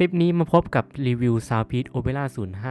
ลิปนี้มาพบกับรีวิว Soundpeak Opera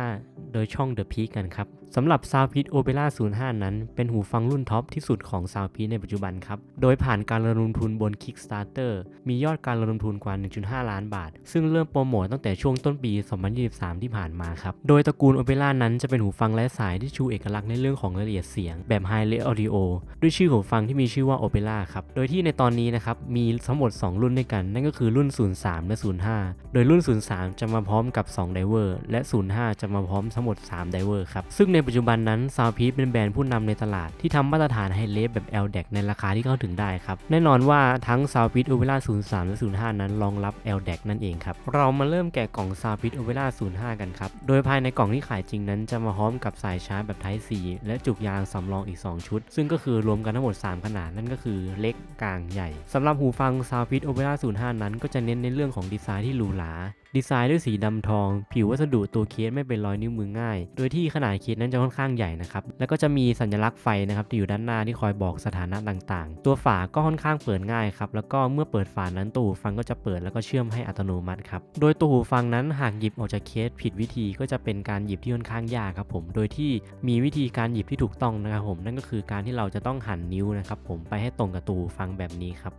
05 โดยช่อง The Peak กันครับสำหรับ Soundpeak Opera 05 นั้น เป็นหูฟังรุ่นท็อปที่สุดของ Soundpeak ในปัจจุบันครับ โดยผ่านการระดมทุนบน Kickstarter มียอดการระดมทุนกว่า 1.5 ล้านบาท ซึ่งเริ่มโปรโมทตั้งแต่ช่วงต้นปี 2023 ที่ผ่านมาครับ โดยตระกูล Opera นั้นจะเป็นหูฟังไร้สายที่ชูเอกลักษณ์ในเรื่องของรายละเอียดเสียงแบบ High Res Audio ด้วยชื่อหูฟังที่มีชื่อว่า Opera ครับ โดยที่ในตอนนี้นะครับมีทั้งหมด 2 รุ่นด้วยกัน นั่นก็คือรุ่น 03 และ 05 โดยรุ่น03 จะมาพร้อมกับ 2 ไดเวอร์ และ 05 จะมาพร้อมทั้งหมด 3 ไดเวอร์ครับ ซึ่งในปัจจุบันนั้น Soundpeak เป็นแบรนด์ผู้นำในตลาดที่ทำมาตรฐานไฮเลฟแบบ LDAC ในราคาที่เข้าถึงได้ครับ แน่นอนว่าทั้ง Soundpeak Opera 03 และ 05 นั้นรองรับ LDAC นั่นเองครับ เรามาเริ่มแกะกล่อง Soundpeak Opera 05 กันครับ โดยภายในกล่องที่ขายจริงนั้นจะมาพร้อมกับสายชาร์จแบบ Type C และจุกยางสำรองอีก 2 ชุด ซึ่งก็คือรวมกันทั้งหมด 3 ขนาดนั่นก็คือเล็กกลางใหญ่สำหรับหูฟัง Soundpeak Opera 05 นั้นก็จะเน้นในเรื่องของดีไซน์ที่หรูหราดีไซน์ด้วยสีดำทอง ผิววัสดุตัวเคสไม่เป็นรอยนิ้วมือง่าย โดยที่ขนาดเคสนั้นจะค่อนข้างใหญ่นะครับ แล้วก็จะมีสัญลักษณ์ไฟนะครับที่อยู่ด้านหน้าที่คอยบอกสถานะต่างๆ ตัวฝาก็ค่อนข้างเปิดง่ายครับ แล้วก็เมื่อเปิดฝานั้นตัวหูฟังก็จะเปิดแล้วก็เชื่อมให้อัตโนมัติครับ โดยตัวหูฟังนั้นหากหยิบออกจากเคสผิดวิธีก็จะเป็นการหยิบที่ค่อนข้างยากครับผม โดยที่มีวิธีการหยิบที่ถูกต้องนะครับผม นั่นก็คือการที่เราจะต้องหันนิ้วนะครับผมไปให้ตรงกับตัวหูฟังแบบนี้ครับ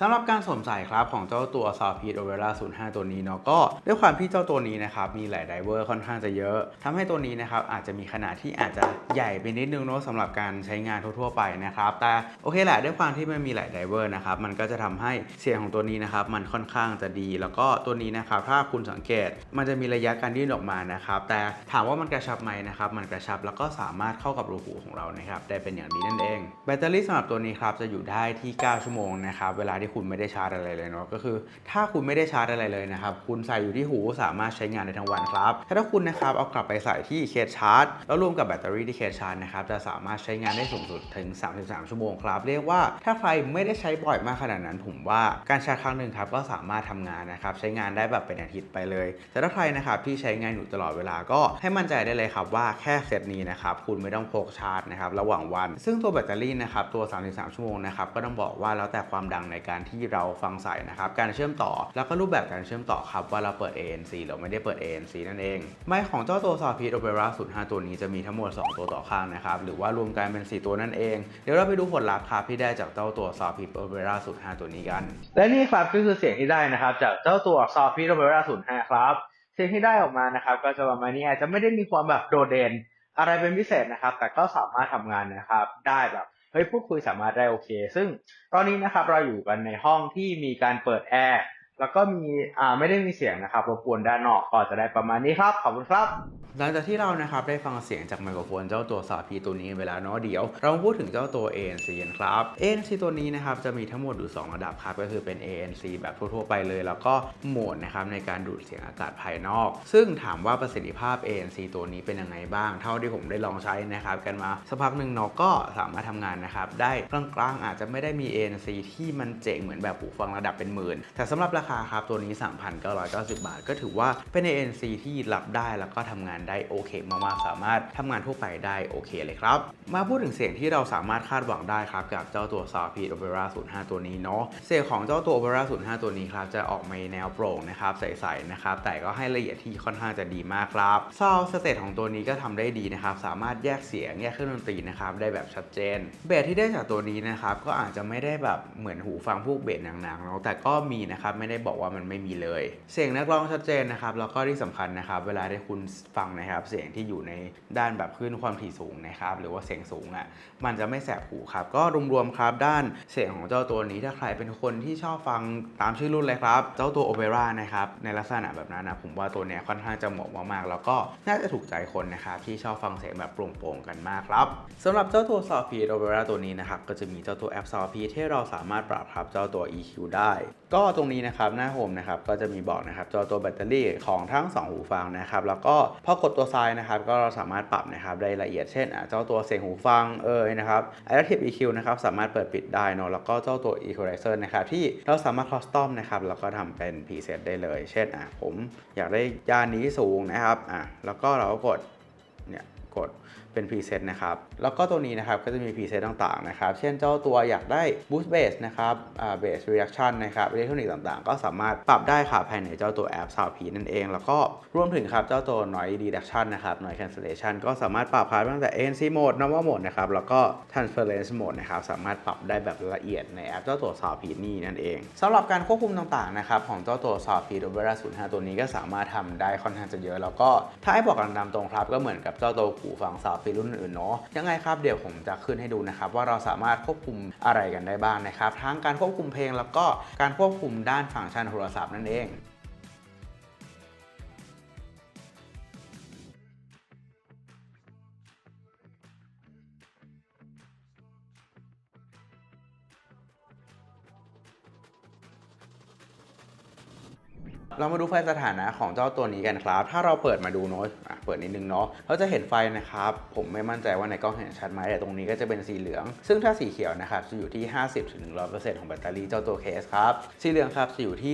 สำหรับการสวมใส่ครับของเจ้าตัว s o f t Opera 05 ตัวนี้เนาะก็ด้วยความที่เจ้าตัวนี้นะครับมีหลายไดเวอร์ค่อนข้างจะเยอะทำให้ตัวนี้นะครับอาจจะมีขนาดที่อาจจะใหญ่ไปนิดนึงเนาะสำหรับการใช้งานทั่วๆไปนะครับแต่โอเคแหละด้วยความที่มันมีหลายไดเวอร์นะครับมันก็จะทำให้เสียงของตัวนี้นะครับมันค่อนข้างจะดี แล้วก็ตัวนี้นะครับถ้าคุณสังเกตมันจะมีระยะการยื่นออกมานะครับแต่ถามว่ามันกระชับไหมนะครับมันกระชับแล้วก็สามารถเข้ากับรูหูของเรานะครับได้เป็นอย่างดีนั่นเอง แบตเตอรี่สำหรับตัวนี้ครับจะอยู่ได้ที่ 9 ชั่วโมงนะครับเวลาที่คุณไม่ได้ชาร์จอะไรเลยเนาะก็คือถ้าคุณไม่ได้ชาร์จอะไรเลยนะครับคุณใส่อยู่ที่หูสามารถใช้งานได้ทั้งวันครับแต่ถ้าคุณนะครับเอากลับไปใส่ที่เคสชาร์จ แล้วรวมกับแบตเตอรี่ที่เคสชาร์จนะครับจะสามารถใช้งานได้สูงสุดถึง 33 ชั่วโมงครับ เรียกว่าถ้าใครไม่ได้ใช้บ่อยมากขนาดนั้น ผมว่าการชาร์จครั้งหนึ่งครับก็สามารถทำงานนะครับใช้งานได้แบบเป็นอาทิตย์ไปเลย แต่ถ้าใครนะครับที่ใช้งานอยู่ตลอดเวลาก็ให้มั่นใจได้เลยครับว่าแค่เซตนี้นะครับคุณไม่ต้องพกชาร์จนะครับระหว่างวัน ซึ่งตัวแบตเตอรี่นะครับตัว 33 ชั่วโมงนะครับก็ต้องบอกว่าแล้วแต่ความดังในการที่เราฟังใส่นะครับ การเชื่อมต่อแล้วก็รูปแบบการเชื่อมต่อครับว่าเราเปิด ANC หรือไม่ได้เปิด ANC นั่นเอง ไมค์ของเจ้าตัว s o f t Opera 05 ตัวนี้จะมีทั้งหมด 2 ตัวต่อข้างนะครับ หรือว่ารวมกันเป็น 4 ตัวนั่นเอง เดี๋ยวเราไปดูผลลัพธ์ครับที่ได้จากเจ้าตัว s o f t Opera 05 ตัวนี้กัน และนี่ครับก็คือเสียงที่ได้นะครับ จากเจ้าตัว s o f t Opera 05 ครับ เสียงที่ได้ออกมานะครับก็จะประมาณนี้อาจจะไม่ได้มีความแบบโดดเด่นอะไรเป็นพิเศษนะครับ แต่ก็สามารถทำงานนะครับ ได้แบบ ฮ้ยพูดคุยสามารถได้โอเค ซึ่งตอนนี้นะครับเราอยู่กันในห้องที่มีการเปิดแอร์แล้วก็มีอ่าไม่ได้มีเสียงนะครับรบกวนด้านนอกก็จะได้ประมาณนี้ครับขอบคุณครับ หลังจากที่เรานะครับได้ฟังเสียงจากไมโครโฟนเจ้าตัวสาพีตัวนี้ไปแล้วเนาะเดี๋ยว เราพูดถึงเจ้าตัว ANC กันครับ ANC ตัวนี้นะครับจะมีทั้งหมดอยู่ 2 ระดับครับ ก็คือเป็น ANC แบบทั่วๆไปเลย แล้วก็โหมดนะครับในการดูดเสียงอากาศภายนอก ซึ่งถามว่าประสิทธิภาพ ANC ตัวนี้เป็นยังไงบ้าง เท่าที่ผมได้ลองใช้นะครับกันมาสักพักหนึ่งเนาะก็สามารถทำงานนะครับได้กลางๆอาจจะไม่ได้มี ANC ที่มันเจ๋งเหมือนแบบหูฟังระดับเป็นหมื่น แต่สำหรับราคาครับตัวนี้ 3,990 บาท ก็ถือว่าเป็น ANC ที่รับได้แล้วก็ทำงานได้โอเคมากๆ สามารถทำงานทั่วไปได้โอเคเลยครับ มาพูดถึงเสียงที่เราสามารถคาดหวังได้ครับกับเจ้าตัว Soundpeak Opera 05 ตัวนี้เนาะเสียงของเจ้าตัว Opera 05 ตัวนี้ครับจะออกมาแนวโปร่งนะครับใสๆนะครับแต่ก็ให้ละเอียดที่ค่อนข้างจะดีมากครับ Sound State ของตัวนี้ก็ทำได้ดีนะครับสามารถแยกเสียงแยกเครื่องดนตรีนะครับได้แบบชัดเจนเบสที่ได้จากตัวนี้นะครับก็อาจจะไม่ได้แบบเหมือนหูฟังพวกเบสหนังๆเนาะแต่ก็มีนะครับไม่ได้บอกว่ามันไม่มีเลย เสียงนักร้องชัดเจนนะครับแล้วก็ที่สำคัญนะครับเวลาที่คุณฟังนะครับ เสียงที่อยู่ในด้านแบบคลื่นความถี่สูงนะครับ หรือว่าเสียงสูงอะ่ะมันจะไม่แสบหูครับ ก็รวมๆครับด้านเสียงของเจ้าตัวนี้ถ้าใครเป็นคนที่ชอบฟังตามชื่อรุ่นเลยครับ เจ้าตัวโอเปร่านะครับในลักษณะแบบนั้นนะผมว่าตัวเนี้ยค่อนข้างจะเหมาะมากๆแล้วก็น่าจะถูกใจคนนะครับที่ชอบฟังเสียงแบบโปร่งๆกันมากครับสำหรับเจ้าตัว s o f t p Opera ตัวนี้นะครับก็จะมีเจ้าตัวแอป s o f t p ที่เราสามารถปรับครับเจ้าตัว EQ ได้ก็ตรงนี้นะครับหน้าโฮมนะครับก็จะมีบอกนะครับจ้าตัวแบตเตอรี่ของทั้ง 2 หูฟังนะครับแล้วก็พอกดตัวซ้ายนะครับก็เราสามารถปรับนะครับได้ละเอียดเช่นอะเจ้าตัวเสียงหูฟังเอ่ยนะครับ Adaptive EQ นะครับสามารถเปิดปิดได้เนอะแล้วก็เจ้าตัว Equalizer นะครับที่เราสามารถ custom นะครับแล้วก็ทำเป็น preset ได้เลย เช่นอะผมอยากได้ย่านนี้สูงนะครับอะแล้วก็เราก็กดเนี่ย กดเป็นพรีเซตนะครับ แล้วก็ตัวนี้นะครับก็จะมีพรีเซตต่างๆนะครับ เช่นเจ้าตัวอยากได้ boost bass นะครับ bass reaction นะครับอิเล็กทรอนิกส์ต่างๆ ก็สามารถปรับได้ครับภายในเจ้าตัวแอป s o u n d p นั่นเอง แล้วก็รวมถึงครับเจ้าตัว noise reduction นะครับ noise cancellation ก็สามารถปรับครับตั้งแต่ ANC mode normal mode นะครับแล้วก็ transference mode นะครับสามารถปรับได้แบบละเอียดในแอปเจ้าตัว s o u n d p นี่นั่นเองสำหรับการควบคุมต่างๆนะครับของเจ้าตัว Soundpeak Opera 05ตัวนี้ก็สามารถทำได้ค่อนข้างจะเยอะ แล้วก็ถ้าให้บอกกันตามตรงครับก็เหมือนกับเจ้าตัวหูฟังสาวฟิลุ่นอื่นเนาะยังไงครับเดี๋ยวผมจะขึ้นให้ดูนะครับว่าเราสามารถควบคุมอะไรกันได้บ้างนะครับ ทั้งการควบคุมเพลงแล้วก็การควบคุมด้านฟังก์ชันโทรศัพท์นั่นเอง เรามาดูไฟสถานะของเจ้าตัวนี้กันครับ ถ้าเราเปิดมาดูเนาะเปิดนิดนึงเนาะเราจะเห็นไฟนะครับ ผมไม่มั่นใจว่าในกล้องเห็นชัดไหมแต่ตรงนี้ก็จะเป็นสีเหลือง ซึ่งถ้าสีเขียวนะครับจะอยู่ที่ 50-100%ของแบตเตอรี่เจ้าตัวเคสครับ สีเหลืองครับจะอยู่ที่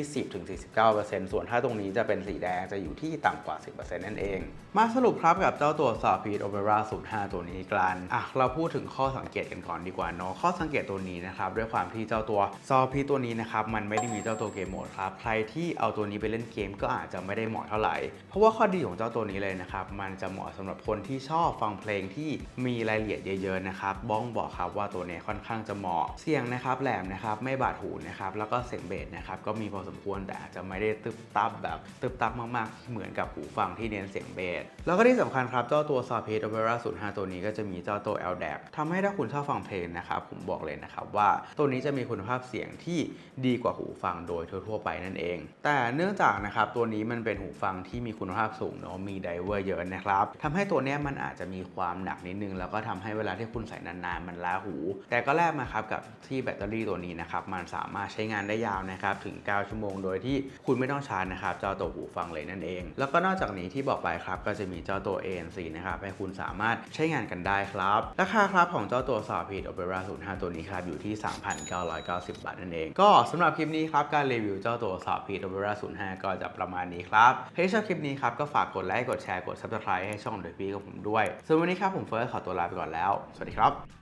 10-49%ส่วนถ้าตรงนี้จะเป็นสีแดงจะอยู่ที่ต่ำกว่า 10%นั่นเอง มาสรุปครับกับเจ้าตัว s o f i t Opera 05 ตัวนี้กันอะเราพูดถึงข้อสังเกตกันก่อนดีกว่าเนาะข้อสังเกตตัวนี้นะครับด้วยความที่เจ้าตัว s o f i t ตัวนี้นะครับมันไม่ได้มีเจ้าตัวเกมโหมดครับใครที่เอาตัวนี้ไปเล่นเกมก็อาจจะไม่ได้เหมาะเท่าไหร่ เพราะว่าข้อดีของเจ้าตัวนี้เลยนะครับ มันจะเหมาะสำหรับคนที่ชอบฟังเพลงที่มีรายละเอียดเยอะๆนะครับบ้องบอกครับว่าตัวนี้ค่อนข้างจะเหมาะ เสียงนะครับแหลมนะครับไม่บาดหูนะครับแล้วก็เสียงเบสนะครับก็มีพอสมควรแต่อาจจะไม่ได้ตึบตับแบบตึบตับมากๆ เหมือนกับหูฟังที่เน้นเสียงเบสแล้วก็ที่สำคัญครับเจ้าตัว s o p e t Opera 05 ตัวนี้ก็จะมีเจ้าตัว LDAC ทำให้ถ้าคุณชอบฟังเพลงนะครับผมบอกเลยนะครับว่าตัวนี้จะมีคุณภาพเสียงที่ดีกว่าหูฟังโดยทั่ว ๆ ไปนั่นเอง แต่เนื่องจากนะครับตัวนี้มันเป็นหูฟังที่มีคุณภาพสูงเนาะมีไดเวอร์เยอะนะครับทำให้ตัวเนี้ยมันอาจจะมีความหนักนิดนึง แล้วก็ทำให้เวลาที่คุณใส่นานๆ มันล้าหู แต่ก็แลกมาครับกับที่แบตเตอรี่ตัวนี้นะครับมันสามารถใช้งานได้ยาวนะครับถึง 9 ชั่วโมงโดยที่คุณไม่ต้องชาร์จนะครับเจ้าตัวหูฟังเลยนั่นเอง แล้วก็นอกจากนี้ที่บอกไปครับก็จะมีเจ้าตัว ANC นะครับให้คุณสามารถใช้งานกันได้ครับราคาครับของเจ้าตัว s o p e t Opera 05ตัวนี้ครับอยู่ที่ 3,990 บาทนั่นเอง ก็สำหรับคลิปนี้ครับการรีวิวเจ้าตัว s o p e t Opera 05ก็จะประมาณนี้ครับถ้าชอบคลิปนี้ครับก็ฝากกดไลค์กดแชร์กด Subscribe ให้ช่องเดอะพีของผมด้วยส่วนวันนี้ครับผมเฟิร์สขอตัวลาไปก่อนแล้ว สวัสดีครับ